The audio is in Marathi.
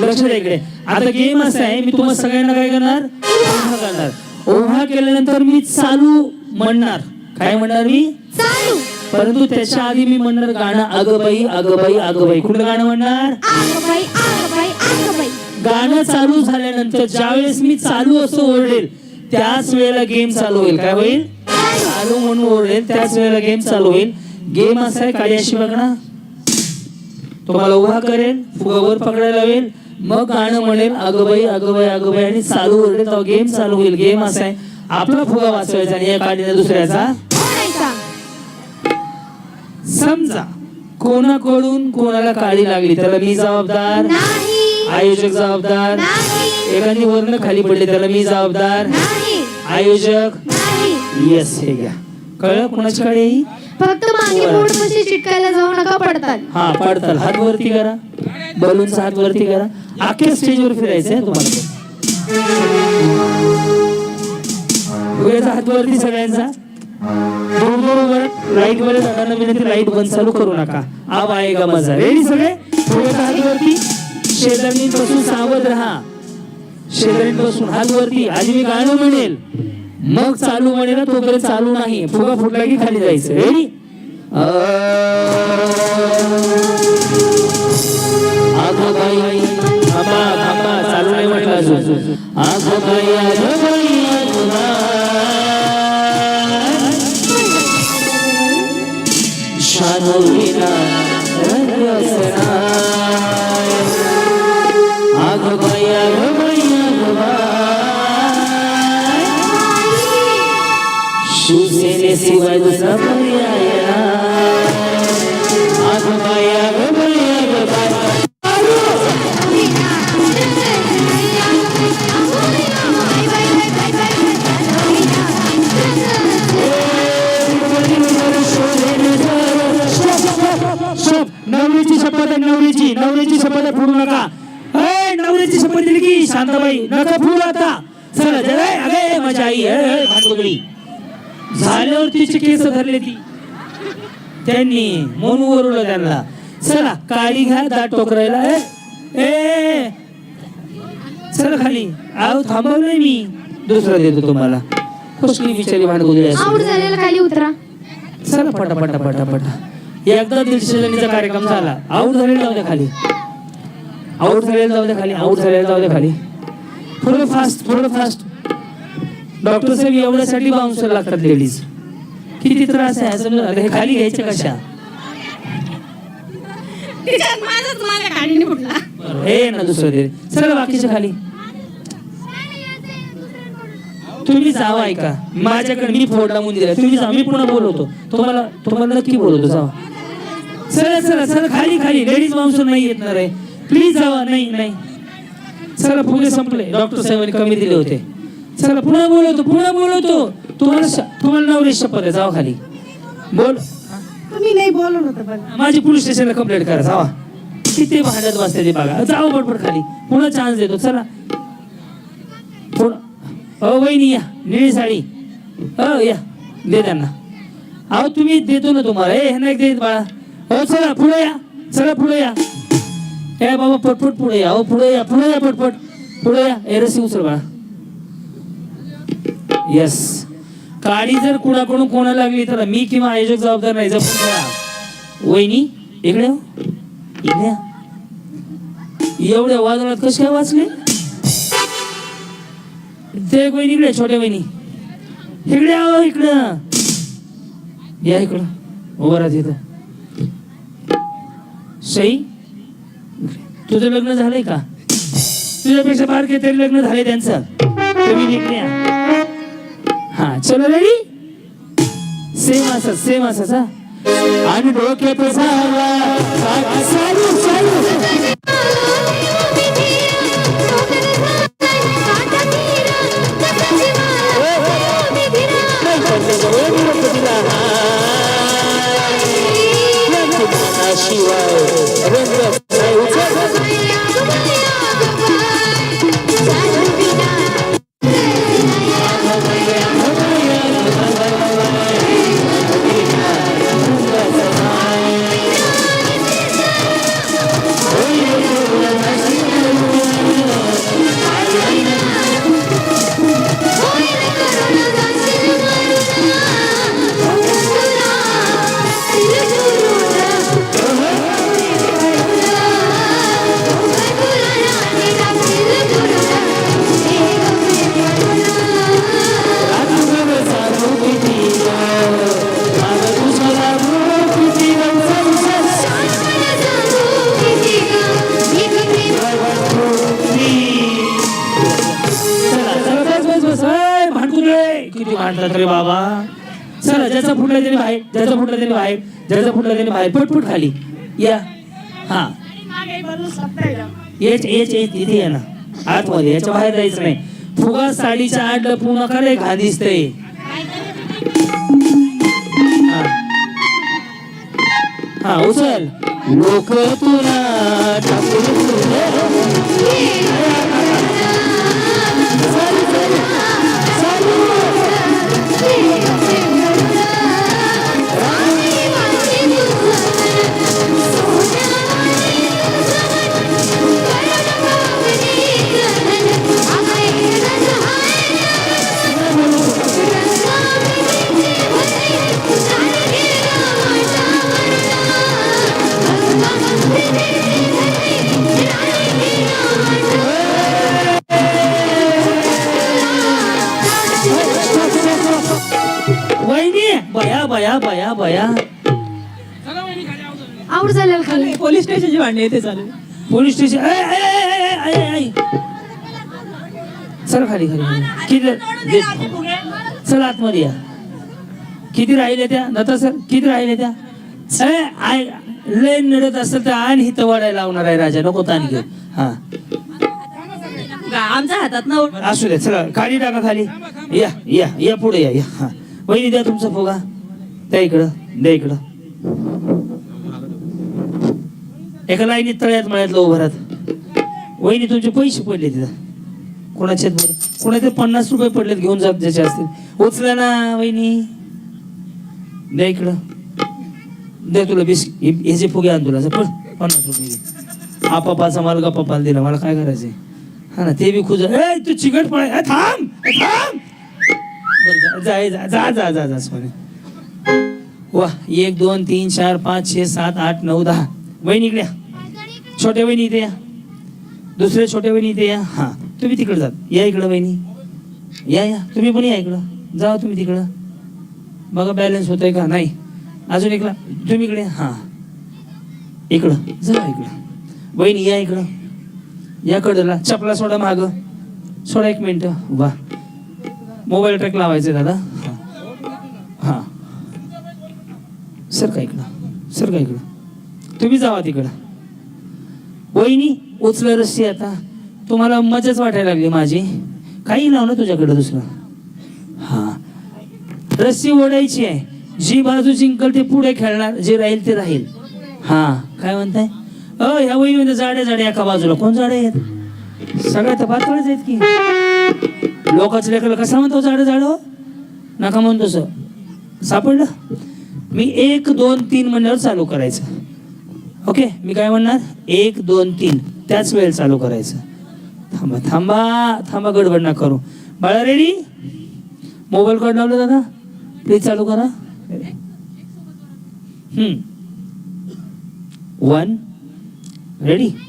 लक्ष द्या इकडे. आता गेम असा आहे मी तुम्हाला सगळ्यांना काय करणार? ओव्हा करणार. ओव्हा केल्यानंतर मी चालू म्हणणार. काय म्हणणार मी? चालू. परंतु त्याच्या आधी मी म्हणणार गाणं अगबाई अगबाई अगबाई कुठलं गाणं म्हणणार? गाणं चालू झाल्यानंतर ज्यावेळेस मी चालू असं ओरडेल त्याच वेळेला गेम चालू होईल. काय होईल? चालू म्हणून ओरडेल त्याच वेळेला गेम चालू होईल. गेम असा आहे काळी अशी बघा तुम्हाला उभा करेल फुगावर पकडायला लावेल. मग गाणं म्हणेल अगबाई अगबाई अगबाई आणि चालू ओरडेल तेव्हा गेम चालू होईल गेम असा आहे. आपला फुगा वाचवायचा आणि या काळीने दुसऱ्याचा समजा कोणाकडून कोणाला काळी लागली त्याला मी जबाबदार आयोजक जबाबदार एखादी वर्ण खाली पडले त्याला मी जबाबदार नाही. आयोजक नाही. येस हे घ्या. कळलं कोणाची काळी? फक्त मागे बोर्ड चिटकायला जाऊ नका पडतात. हा पडताल हात वरती करा. बलून हात वरती करा. अख्ख्या स्टेजवर फिरायचं आहे तुम्हाला. उभ्याचा हात वरती सगळ्यांचा. दोन दोन वर. राईट वर जाताना विनंती लाइट बंद चालू करू नका. आब आएगा मजा? रेडी सगळे? उभ्याचा हात वरती. शेजारी बसून सावध राहा. शेजारी बसून हात वरती. आधी मी गाणं म्हणेल. मग चालू म्हणेल ना तोपर्यंत चालू नाही. फुगा फुटला की खाली जायचं. रेडी आगो बाई थांबा थांबा चालू नाही म्हटलं अजून आगो बाई आगो बाई आगो बाई शानोविना रंगसनाय आगो बाई आगो बाई आगो बाई शिवसेनेशिवाय नका शपथ दिली की शांताबाई नका फोडू आता. चला जय अगे माझी आई झाल्यावर तिची केस धरले ती. त्यांनी म्हणून ओरडलं त्यांना. चला काळी घ्या दाट टोकरायला. ए, ए चला खाली. आव थांबवलंय मी. दुसरा देतो तुम्हाला. कसली बिचारी आऊट झालेला खाली उतरा. चला पटा पटा पटा पटा एकदा दीडशे जणीचा कार्यक्रम झाला. आऊट झालेला खाली. आऊट झालेला जाऊ द्या खाली आऊट झालेला जाऊ द्या खाली. थोडं फास्ट थोडं फास्ट डॉक्टर साहेब एवढ्यासाठी बाउन्सर लागतात लेडीज किती त्रास आहे समजा हे खाली घ्यायचे कशा? हे ना दुसरं दे चला बाकीच्या खाली. तुम्ही जावा ऐका. माझ्याकडे मी फोडला म्हणून दिला तुम्ही जा मी पुन्हा बोलवतो. तुम्हाला तुम्हाला नक्की बोलवतो जावा. चला चला चला खाली खाली. लेडीज माणूस नाही येणार आहे प्लीज जावा नाही नाही चला फुगे संपले. डॉक्टर साहेबांनी कमी दिले होते. चला पुन्हा बोलवतो पुन्हा बोलवतो. तुम्हाला तुम्हाला नवरी शपथ आहे जावा खाली. बोल. तुम्ही नाही बोलवलं माझी पोलीस स्टेशनला कंप्लेंट करा. जावा. किती भांडत बसते ते बघा. जाऊ बडबड खाली. पुन्हा चान्स देतो. चला. अहो वहिनी या. निळी साडी. हो या. दे त्यांना. अहो तुम्ही देतो ना तुम्हाला. ए ह्यांना एक देत बाळा. हो चला पुढे या. चला पुढे या. ए बाबा पटपट पुढे या. पुढे या पुढे या पटपट पुढे या. एरसी उचल बाळा. येस काळी जर कुणाकडून कोणा लागली तर मी किंवा आयोजक जबाबदार नाही. जपून घ्या वहिनी इकडे हो. इकडे या. एवढ्या वादळात कसे काय वाचले? ते एक वहिनी इकडे छोट्या वहिनी. इकडे आव इकडं. या इकडं. उभं राहत तिथं. सई तुझं लग्न झालंय का? तुझ्यापेक्षा बारके तरी लग्न झालंय त्यांचं. तुम्ही इकडे हा चलो रेडी सेम असं सेम असं आणि डोक्यात रे बाबा. चला ज्याचा फुटला त्याने बाहेर ज्याचा फुटला त्याने बाहेर ज्याचा फुटला त्याने बाहेर पटपट खाली. या. हा. एच एच एच इथे ये ना. आतमध्ये याच्या बाहेर जायचं नाही. फुगा साडीच्या आड लपू नका रे घा दिसतंय. हा. हा उचल. लोक तुला बया बया बया बया. आवड झालेलं खाली. पोलीस स्टेशनची भांडे येते चालू. पोलीस स्टेशन ऐ, ऐ, ऐ, ऐ, ऐ, ऐ. चल खाली खाली. किती दे- चल आतमध्ये या. किती राहिले त्या? नता सर किती राहिले त्या? आय लय नडत असेल तर आणि हिथं वाढायला लावणार आहे राजा. नको ताण घेऊ. हा. आमच्या हातात ना असू दे चला खाली टाका खाली. या या या पुढे या या. हा. वहिनी द्या तुमचा फुगा. द्या इकडं द्या इकडं. एका लाईनीत तळ्यात मळ्यातलं उभं राहत वहिनी तुमचे पैसे पडले तिथं. कोणाचे आहेत बरं? कोणाचे पन्नास रुपये पडलेत घेऊन जा ज्याचे असतील. उचला ना वहिनी. द्या इकडं. दे तुला बिस हे जे फुगे आण तुला पण पन्नास रुपये आपापाचा माल गप्पाला दिला मला काय करायचंय? हा ना ते बी खुज ए तू चिकट पळ थांब थांब. बरं जा जा जा जा जा जा सोने वा एक दोन तीन चार पाच छे सात आठ नऊ दहा. बहीण इकडे या. छोट्या वहिनी इथे या. दुसऱ्या छोट्या वहिनी इथे या. हा तुम्ही तिकडे जात या इकडं वहिनी. या या. तुम्ही पण या इकडं. जा तुम्ही तिकडं. बघा बॅलन्स होतोय का? नाही. अजून इकडं? तुम्ही इकडे. हा. इकडं. जा इकडं. वहिनी या इकडं. या कडला. चपला सोडा माग. सोडा एक मिनिट. वा. मोबाईल ट्रॅक लावायचे दादा. हा. हा. सर का इकडं? सर का इकडं? तुम्ही जावा तिकडं. वहिनी उचल रस्सी आता. तुम्हाला मजाच वाटायला लागली माझी. काही लाव ना तुझ्याकडं दुसरं. हा. रस्सी ओढायची आहे. जी बाजू जिंकल ते पुढे खेळणार जे राहील ते राहील. हा काय म्हणताय? अ ह्या वही म्हणजे जाडे जाडे एका बाजूला. कोण जाडे आहेत? सगळ्या तर पातळच आहेत की. लोकांच्या लेखाला कसा म्हणतो जाडं जाड? नका म्हणतो सर सापडलं? मी एक दोन तीन म्हणल्यावर चालू करायचं. ओके मी काय म्हणणार? एक दोन तीन. त्याच वेळेला चालू करायचं. थांबा थांबा थांबा गडबड ना करू. बाळा रेडी मोबाईल कार्ड लावलं दादा? प्लीज चालू करा. Hmm. One. Ready?